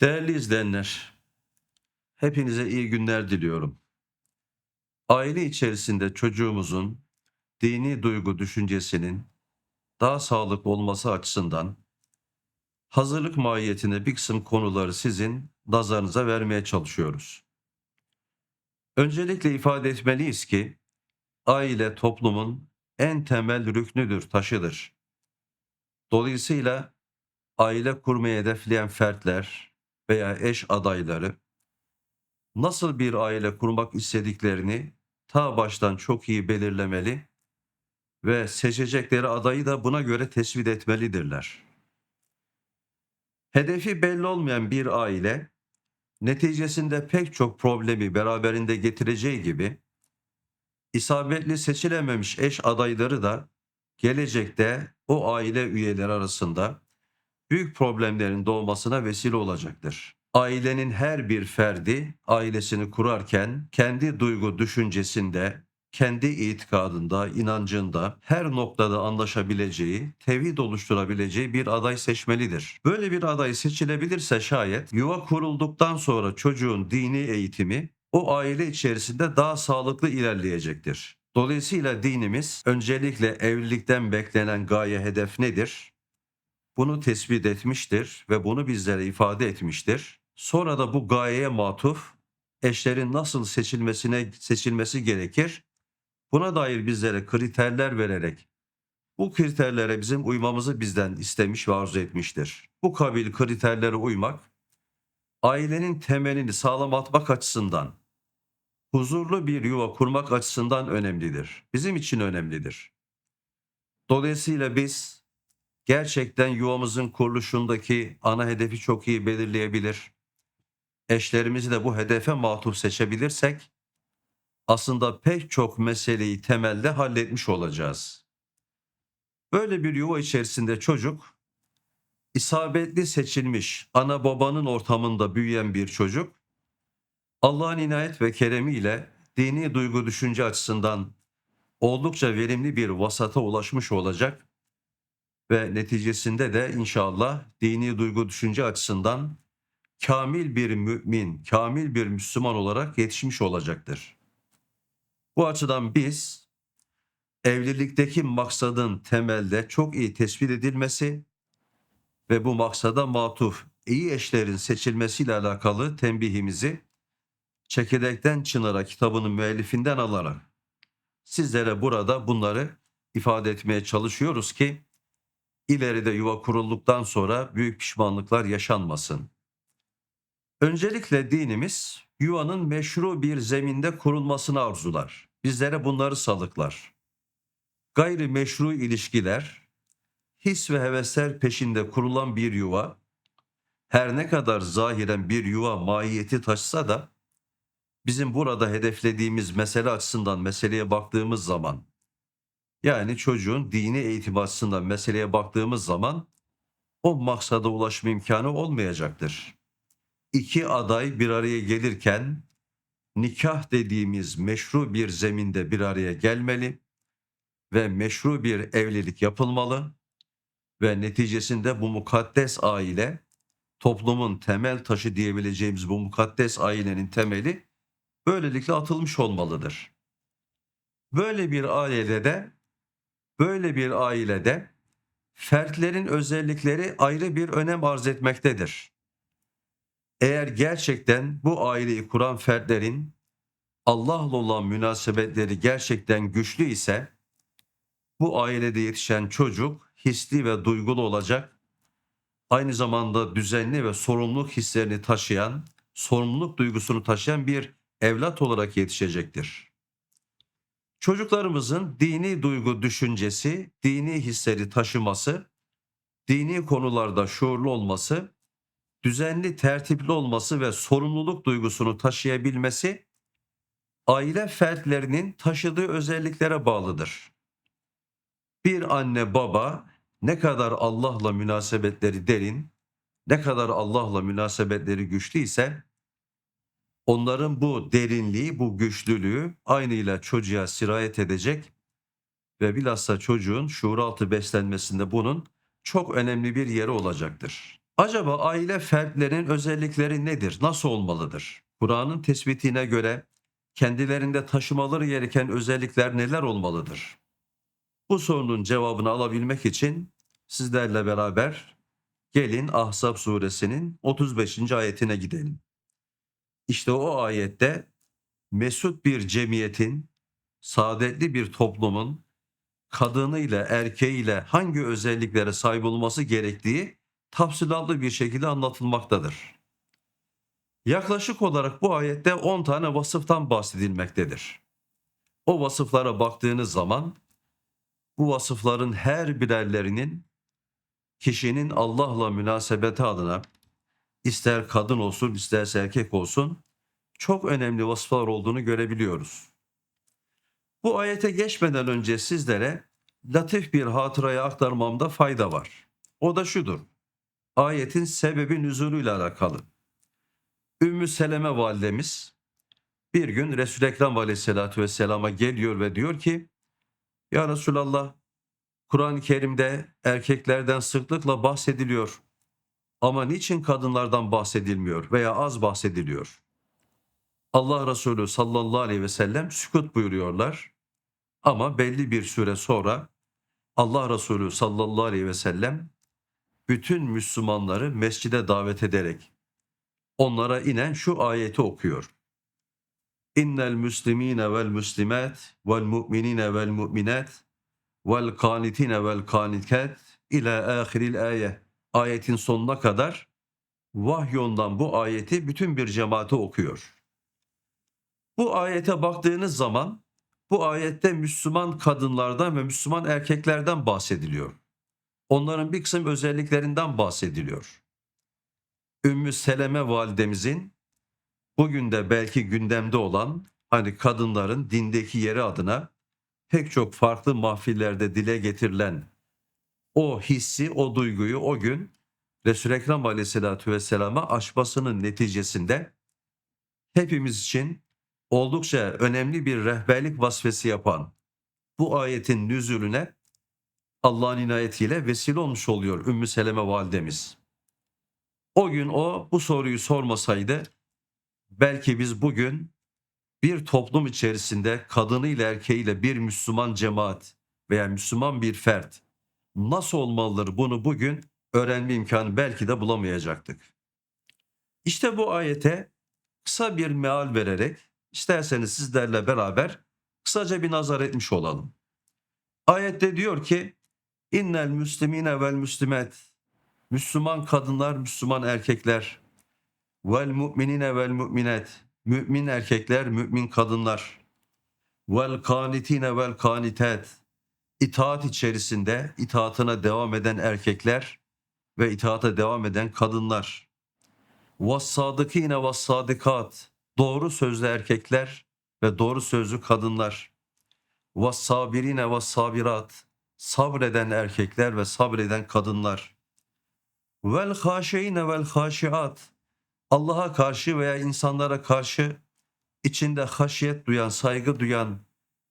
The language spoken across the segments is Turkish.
Değerli izleyenler, hepinize iyi günler diliyorum. Aile içerisinde çocuğumuzun dini duygu düşüncesinin daha sağlıklı olması açısından hazırlık mahiyetinde bir kısım konuları sizin nazarınıza vermeye çalışıyoruz. Öncelikle ifade etmeliyiz ki aile toplumun en temel rüknüdür, taşıdır. Dolayısıyla aile kurmayı hedefleyen fertler veya eş adayları nasıl bir aile kurmak istediklerini ta baştan çok iyi belirlemeli ve seçecekleri adayı da buna göre tespit etmelidirler. Hedefi belli olmayan bir aile neticesinde pek çok problemi beraberinde getireceği gibi isabetli seçilememiş eş adayları da gelecekte o aile üyeleri arasında büyük problemlerin doğmasına vesile olacaktır. Ailenin her bir ferdi ailesini kurarken kendi duygu düşüncesinde, kendi itikadında, inancında her noktada anlaşabileceği, tevhid oluşturabileceği bir aday seçmelidir. Böyle bir aday seçilebilirse şayet yuva kurulduktan sonra çocuğun dini eğitimi o aile içerisinde daha sağlıklı ilerleyecektir. Dolayısıyla dinimiz öncelikle evlilikten beklenen gaye hedef nedir? Bunu tespit etmiştir ve bunu bizlere ifade etmiştir. Sonra da bu gayeye matuf eşlerin nasıl seçilmesine seçilmesi gerekir? Buna dair bizlere kriterler vererek bu kriterlere bizim uymamızı bizden istemiş ve arzu etmiştir. Bu kabil kriterlere uymak ailenin temelini sağlam atmak açısından huzurlu bir yuva kurmak açısından önemlidir. Bizim için önemlidir. Dolayısıyla biz gerçekten yuvamızın kuruluşundaki ana hedefi çok iyi belirleyebilir. Eşlerimizi de bu hedefe matuf seçebilirsek aslında pek çok meseleyi temelde halletmiş olacağız. Böyle bir yuva içerisinde çocuk isabetli seçilmiş ana babanın ortamında büyüyen bir çocuk Allah'ın inayet ve keremiyle dini duygu düşünce açısından oldukça verimli bir vasata ulaşmış olacak ve neticesinde de inşallah dini duygu düşünce açısından kamil bir mümin, kamil bir Müslüman olarak yetişmiş olacaktır. Bu açıdan biz evlilikteki maksadın temelde çok iyi tespit edilmesi ve bu maksada matuf iyi eşlerin seçilmesiyle alakalı tembihimizi Çekirdekten Çınar'a kitabının müellifinden alarak sizlere burada bunları ifade etmeye çalışıyoruz ki ileride yuva kurulduktan sonra büyük pişmanlıklar yaşanmasın. Öncelikle dinimiz yuvanın meşru bir zeminde kurulmasını arzular. Bizlere bunları salıklar. Gayri meşru ilişkiler, his ve hevesler peşinde kurulan bir yuva, her ne kadar zahiren bir yuva mahiyeti taşısa da, bizim burada hedeflediğimiz mesele açısından meseleye baktığımız zaman yani çocuğun dini eğitim açısından meseleye baktığımız zaman o maksada ulaşma imkanı olmayacaktır. İki aday bir araya gelirken nikah dediğimiz meşru bir zeminde bir araya gelmeli ve meşru bir evlilik yapılmalı ve neticesinde bu mukaddes aile toplumun temel taşı diyebileceğimiz bu mukaddes ailenin temeli böylelikle atılmış olmalıdır. Böyle bir ailede de böyle bir ailede fertlerin özellikleri ayrı bir önem arz etmektedir. Eğer gerçekten bu aileyi kuran fertlerin Allah'la olan münasebetleri gerçekten güçlü ise bu ailede yetişen çocuk hisli ve duygulu olacak. Aynı zamanda düzenli ve sorumluluk hislerini taşıyan, sorumluluk duygusunu taşıyan bir evlat olarak yetişecektir. Çocuklarımızın dini duygu düşüncesi, dini hisleri taşıması, dini konularda şuurlu olması, düzenli tertipli olması ve sorumluluk duygusunu taşıyabilmesi aile fertlerinin taşıdığı özelliklere bağlıdır. Bir anne baba ne kadar Allah'la münasebetleri derin, ne kadar Allah'la münasebetleri güçlü ise onların bu derinliği, bu güçlülüğü aynıyla çocuğa sirayet edecek ve bilhassa çocuğun şuuraltı beslenmesinde bunun çok önemli bir yeri olacaktır. Acaba aile fertlerinin özellikleri nedir? Nasıl olmalıdır? Kur'an'ın tespitine göre kendilerinde taşımaları gereken özellikler neler olmalıdır? Bu sorunun cevabını alabilmek için sizlerle beraber gelin Ahzab suresinin 35. ayetine gidelim. İşte o ayette mesut bir cemiyetin, saadetli bir toplumun kadınıyla erkeğiyle hangi özelliklere sahip olması gerektiği tafsilatlı bir şekilde anlatılmaktadır. Yaklaşık olarak bu ayette 10 tane vasıftan bahsedilmektedir. O vasıflara baktığınız zaman bu vasıfların her birerlerinin kişinin Allah'la münasebeti adına ister kadın olsun isterse erkek olsun çok önemli vasıflar olduğunu görebiliyoruz. Bu ayete geçmeden önce sizlere latif bir hatıraya aktarmamda fayda var. O da şudur. Ayetin sebebi nüzuluyla alakalı. Ümmü Seleme validemiz bir gün Resul-i Ekrem aleyhissalatü vesselama geliyor ve diyor ki Ya Resulallah Kur'an-ı Kerim'de erkeklerden sıklıkla bahsediliyor. Ama niçin kadınlardan bahsedilmiyor veya az bahsediliyor? Allah Resulü sallallahu aleyhi ve sellem sükut buyuruyorlar. Ama belli bir süre sonra Allah Resulü sallallahu aleyhi ve sellem bütün Müslümanları mescide davet ederek onlara inen şu ayeti okuyor. İnnel müslimine vel müslimat vel mu'minine vel mu'minat vel kanitine vel kanikat ila ahiril ayet. Ayetin sonuna kadar vahyondan bu ayeti bütün bir cemaate okuyor. Bu ayete baktığınız zaman bu ayette Müslüman kadınlardan ve Müslüman erkeklerden bahsediliyor. Onların bir kısım özelliklerinden bahsediliyor. Ümmü Seleme validemizin bugün de belki gündemde olan hani kadınların dindeki yeri adına pek çok farklı mahfillerde dile getirilen o hissi, o duyguyu o gün Resul-i Ekrem Aleyhisselatü Vesselam'a aşmasının neticesinde hepimiz için oldukça önemli bir rehberlik vasfesi yapan bu ayetin nüzulüne Allah'ın inayetiyle vesile olmuş oluyor Ümmü Seleme validemiz. O gün o bu soruyu sormasaydı belki biz bugün bir toplum içerisinde kadınıyla erkeğiyle bir Müslüman cemaat veya Müslüman bir fert nasıl olmalıdır bunu bugün öğrenme imkanı belki de bulamayacaktık. İşte bu ayete kısa bir meal vererek isterseniz sizlerle beraber kısaca bir nazar etmiş olalım. Ayette diyor ki innel müslimine vel müslimet. Müslüman kadınlar, Müslüman erkekler. Vel mu'minine vel mu'minet mümin erkekler, mümin kadınlar. Vel kanitine vel kanitet itaat içerisinde itaatına devam eden erkekler ve itaata devam eden kadınlar. Vassadıkine vassadikat doğru sözlü erkekler ve doğru sözlü kadınlar. Vassabirine vassabirat sabreden erkekler ve sabreden kadınlar. Vel haşeine vel haşiat Allah'a karşı veya insanlara karşı içinde haşiyet duyan, saygı duyan,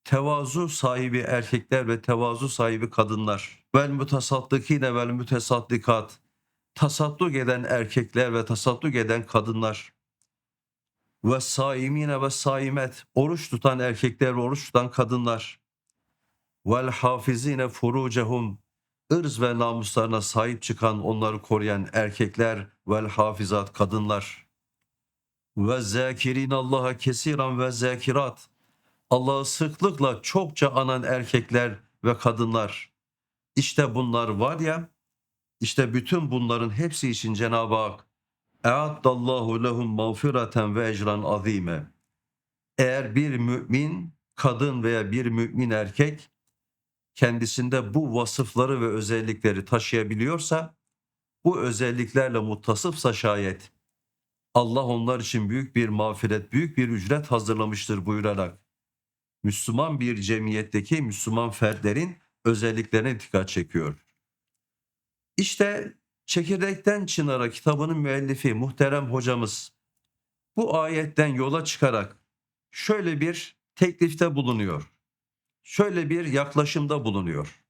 tevazu sahibi erkekler ve tevazu sahibi kadınlar. Vel mutasaddikine vel mütesaddikat. Tasadduk eden erkekler ve tasadduk eden kadınlar. Ve saimine ve saimet. Oruç tutan erkekler ve oruç tutan kadınlar. Vel hafizine furucehum. ırz ve namuslarına sahip çıkan, onları koruyan erkekler vel hafizat kadınlar. Ve zakirin Allah'a kesiran ve zakirat Allah'ı sıklıkla çokça anan erkekler ve kadınlar. İşte bunlar var ya, işte bütün bunların hepsi için Cenab-ı Hak Eaddallahu lehum mağfireten ve ecran azime. Eğer bir mümin kadın veya bir mümin erkek kendisinde bu vasıfları ve özellikleri taşıyabiliyorsa, bu özelliklerle muttasıfsa şayet Allah onlar için büyük bir mağfiret, büyük bir ücret hazırlamıştır buyurarak Müslüman bir cemiyetteki Müslüman fertlerin özelliklerine dikkat çekiyor. İşte Çekirdekten Çınar'a kitabının müellifi muhterem hocamız bu ayetten yola çıkarak şöyle bir teklifte bulunuyor. Şöyle bir yaklaşımda bulunuyor.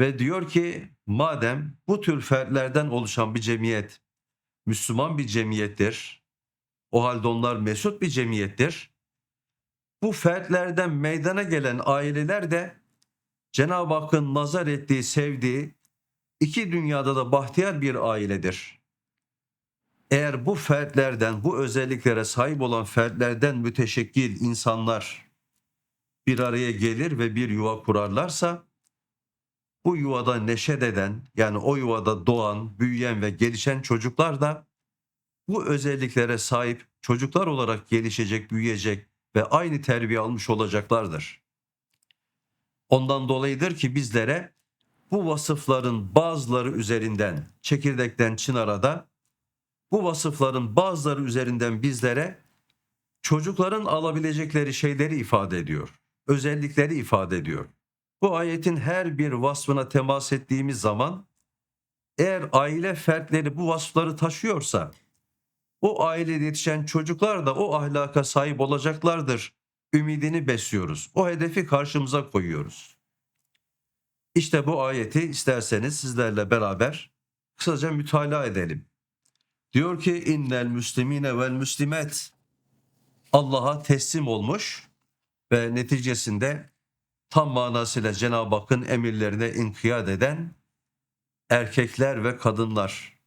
Ve diyor ki madem bu tür fertlerden oluşan bir cemiyet Müslüman bir cemiyettir. O halde onlar mesut bir cemiyettir. Bu fertlerden meydana gelen aileler de Cenab-ı Hakk'ın nazar ettiği, sevdiği iki dünyada da bahtiyar bir ailedir. Eğer bu fertlerden, bu özelliklere sahip olan fertlerden müteşekkil insanlar bir araya gelir ve bir yuva kurarlarsa bu yuvada neşet eden yani o yuvada doğan, büyüyen ve gelişen çocuklar da bu özelliklere sahip çocuklar olarak gelişecek, büyüyecek ve aynı terbiye almış olacaklardır. Ondan dolayıdır ki bizlere bu vasıfların bazıları üzerinden çekirdekten çınara da bu vasıfların bazıları üzerinden bizlere çocukların alabilecekleri şeyleri ifade ediyor. Özellikleri ifade ediyor. Bu ayetin her bir vasfına temas ettiğimiz zaman eğer aile fertleri bu vasıfları taşıyorsa o ailede yetişen çocuklar da o ahlaka sahip olacaklardır. Ümidini besliyoruz. O hedefi karşımıza koyuyoruz. İşte bu ayeti isterseniz sizlerle beraber kısaca mütalaa edelim. Diyor ki innel müslimine vel müslimet Allah'a teslim olmuş ve neticesinde tam manasıyla Cenab-ı Hakk'ın emirlerine inkiyat eden erkekler ve kadınlar.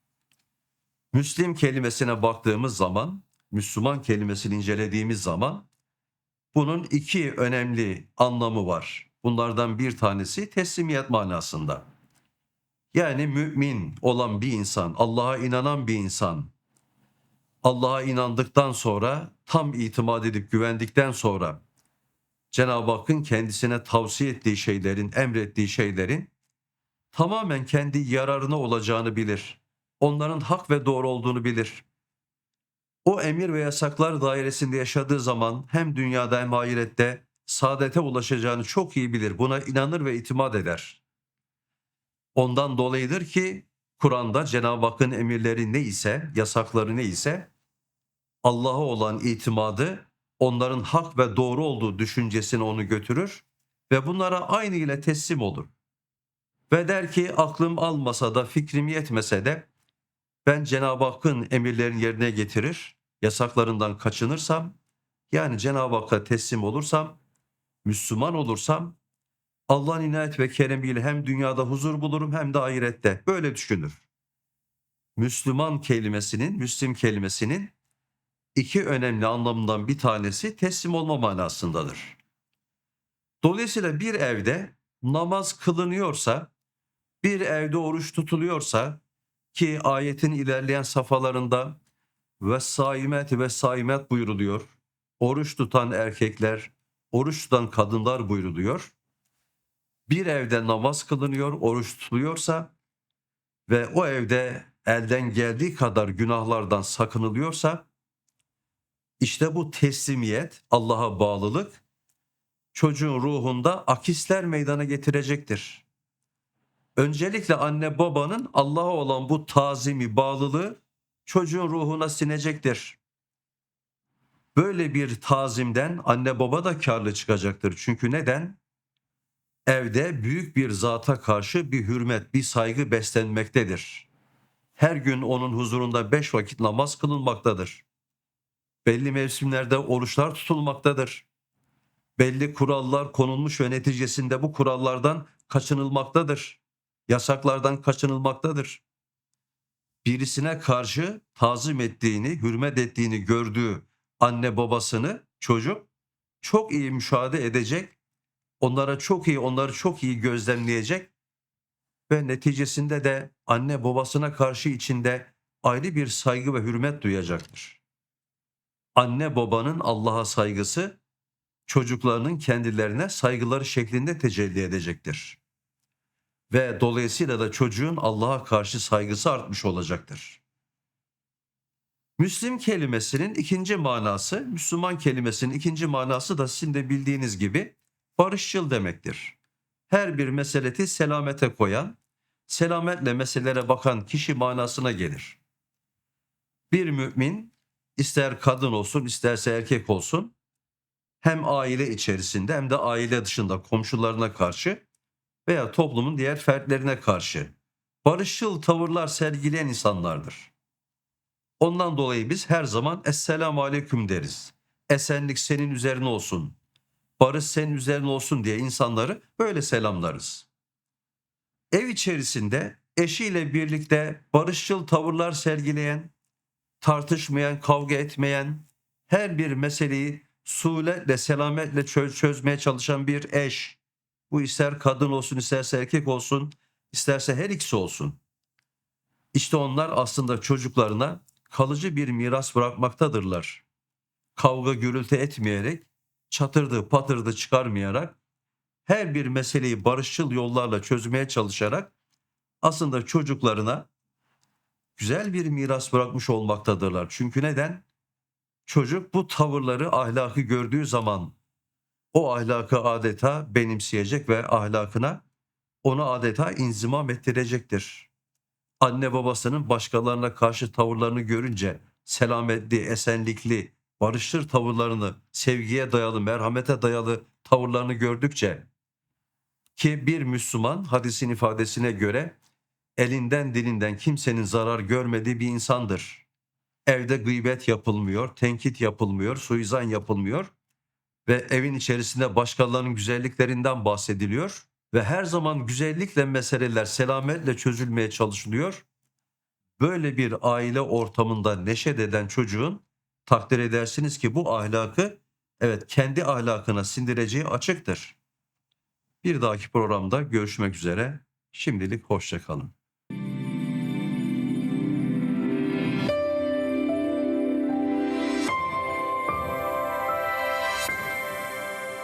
Müslim kelimesine baktığımız zaman, Müslüman kelimesini incelediğimiz zaman bunun iki önemli anlamı var. Bunlardan bir tanesi teslimiyet manasında. Yani mümin olan bir insan, Allah'a inanan bir insan, Allah'a inandıktan sonra, tam itimat edip güvendikten sonra Cenab-ı Hakk'ın kendisine tavsiye ettiği şeylerin, emrettiği şeylerin tamamen kendi yararına olacağını bilir. Onların hak ve doğru olduğunu bilir. O emir ve yasaklar dairesinde yaşadığı zaman hem dünyada hem ahirette saadete ulaşacağını çok iyi bilir. Buna inanır ve itimat eder. Ondan dolayıdır ki Kur'an'da Cenab-ı Hakk'ın emirleri ne ise, yasakları ne ise Allah'a olan itimadı onların hak ve doğru olduğu düşüncesini onu götürür ve bunlara aynı ile teslim olur. Ve der ki aklım almasa da fikrim yetmese de ben Cenab-ı Hakk'ın emirlerini yerine getirir, yasaklarından kaçınırsam, yani Cenab-ı Hakk'a teslim olursam, Müslüman olursam, Allah'ın inayet ve keremiyle hem dünyada huzur bulurum hem de ahirette. Böyle düşünür. Müslüman kelimesinin, Müslim kelimesinin iki önemli anlamından bir tanesi teslim olma manasındadır. Dolayısıyla bir evde namaz kılınıyorsa, bir evde oruç tutuluyorsa ki ayetin ilerleyen safhalarında ve saimet ve saimet buyuruluyor. Oruç tutan erkekler, oruç tutan kadınlar buyuruluyor. Bir evde namaz kılınıyor, oruç tutuluyorsa ve o evde elden geldiği kadar günahlardan sakınılıyorsa işte bu teslimiyet, Allah'a bağlılık çocuğun ruhunda akisler meydana getirecektir. Öncelikle anne babanın Allah'a olan bu tazimi, bağlılığı çocuğun ruhuna sinecektir. Böyle bir tazimden anne baba da karlı çıkacaktır. Çünkü neden? Evde büyük bir zata karşı bir hürmet, bir saygı beslenmektedir. Her gün onun huzurunda beş vakit namaz kılınmaktadır belli mevsimlerde oruçlar tutulmaktadır. Belli kurallar konulmuş ve neticesinde bu kurallardan kaçınılmaktadır. Yasaklardan kaçınılmaktadır. Birisine karşı tazim ettiğini, hürmet ettiğini gördüğü anne babasını çocuk çok iyi müşahede edecek, onlara çok iyi, onları çok iyi gözlemleyecek ve neticesinde de anne babasına karşı içinde ayrı bir saygı ve hürmet duyacaktır anne babanın Allah'a saygısı çocuklarının kendilerine saygıları şeklinde tecelli edecektir. Ve dolayısıyla da çocuğun Allah'a karşı saygısı artmış olacaktır. Müslim kelimesinin ikinci manası, Müslüman kelimesinin ikinci manası da sizin de bildiğiniz gibi barışçıl demektir. Her bir meseleti selamete koyan, selametle meselelere bakan kişi manasına gelir. Bir mümin ister kadın olsun isterse erkek olsun hem aile içerisinde hem de aile dışında komşularına karşı veya toplumun diğer fertlerine karşı barışçıl tavırlar sergileyen insanlardır. Ondan dolayı biz her zaman Esselamu Aleyküm deriz. Esenlik senin üzerine olsun. Barış senin üzerine olsun diye insanları böyle selamlarız. Ev içerisinde eşiyle birlikte barışçıl tavırlar sergileyen, tartışmayan, kavga etmeyen, her bir meseleyi suretle, selametle çö- çözmeye çalışan bir eş. Bu ister kadın olsun, isterse erkek olsun, isterse her ikisi olsun. İşte onlar aslında çocuklarına kalıcı bir miras bırakmaktadırlar. Kavga gürültü etmeyerek, çatırdı patırdı çıkarmayarak, her bir meseleyi barışçıl yollarla çözmeye çalışarak aslında çocuklarına güzel bir miras bırakmış olmaktadırlar. Çünkü neden? Çocuk bu tavırları, ahlakı gördüğü zaman o ahlakı adeta benimseyecek ve ahlakına onu adeta inzimam ettirecektir. Anne babasının başkalarına karşı tavırlarını görünce selametli, esenlikli, barışçıl tavırlarını, sevgiye dayalı, merhamete dayalı tavırlarını gördükçe ki bir Müslüman hadisin ifadesine göre elinden dilinden kimsenin zarar görmediği bir insandır. Evde gıybet yapılmıyor, tenkit yapılmıyor, suizan yapılmıyor ve evin içerisinde başkalarının güzelliklerinden bahsediliyor ve her zaman güzellikle meseleler selametle çözülmeye çalışılıyor. Böyle bir aile ortamında neşet eden çocuğun takdir edersiniz ki bu ahlakı evet kendi ahlakına sindireceği açıktır. Bir dahaki programda görüşmek üzere. Şimdilik hoşça kalın.